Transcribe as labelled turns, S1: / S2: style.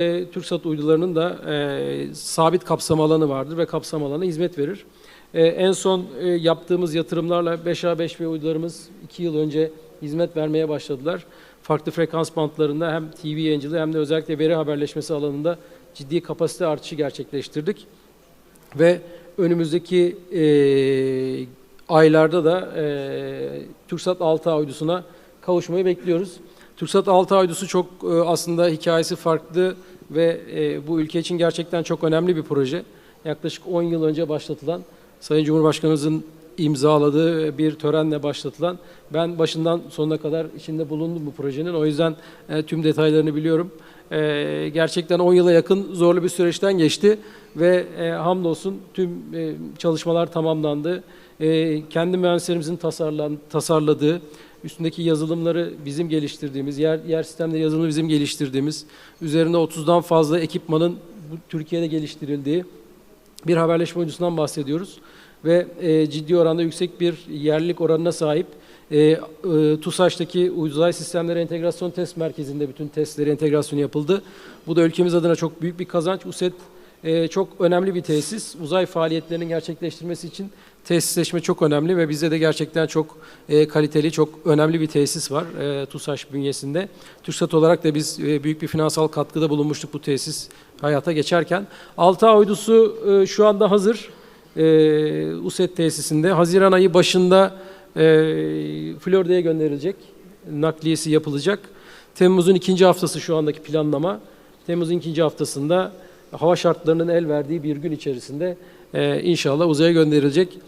S1: E, TürkSat uydularının da e, sabit kapsam alanı vardır ve kapsam alanı hizmet verir. E, en son e, yaptığımız yatırımlarla 5A5B uydularımız 2 yıl önce hizmet vermeye başladılar. Farklı frekans bantlarında hem TV yayıncılığı hem de özellikle veri haberleşmesi alanında ciddi kapasite artışı gerçekleştirdik. Ve önümüzdeki e, aylarda da e, TürkSat 6A uydusuna kavuşmayı bekliyoruz. TürkSat 6 uydusu çok e, aslında hikayesi farklı ve e, bu ülke için gerçekten çok önemli bir proje. Yaklaşık 10 yıl önce başlatılan, Sayın Cumhurbaşkanımızın imzaladığı bir törenle başlatılan, ben başından sonuna kadar içinde bulundum bu projenin. O yüzden e, tüm detaylarını biliyorum. Gerçekten 10 yıla yakın zorlu bir süreçten geçti ve hamdolsun tüm çalışmalar tamamlandı. Kendi mühendislerimizin tasarladığı, üstündeki yazılımları bizim geliştirdiğimiz, yer, yer sistemleri yazılımı bizim geliştirdiğimiz, üzerinde 30'dan fazla ekipmanın bu, Türkiye'de geliştirildiği bir haberleşme uydusundan bahsediyoruz. Ve e, ciddi oranda yüksek bir yerlilik oranına sahip. E, e, TUSAŞ'taki uzay sistemleri entegrasyon test merkezinde bütün testleri entegrasyonu yapıldı. Bu da ülkemiz adına çok büyük bir kazanç. USET e, çok önemli bir tesis. Uzay faaliyetlerinin gerçekleştirmesi için tesisleşme çok önemli ve bizde de gerçekten çok e, kaliteli, çok önemli bir tesis var e, TUSAŞ bünyesinde. TÜRSAT olarak da biz e, büyük bir finansal katkıda bulunmuştuk bu tesis hayata geçerken. 6A uydusu şu anda hazır. USET tesisinde. Haziran ayı başında e, Florida'ya gönderilecek. Nakliyesi yapılacak. Temmuz'un ikinci haftası şu andaki planlama. Temmuz'un ikinci haftasında hava şartlarının el verdiği bir gün içerisinde e, inşallah uzaya gönderilecek.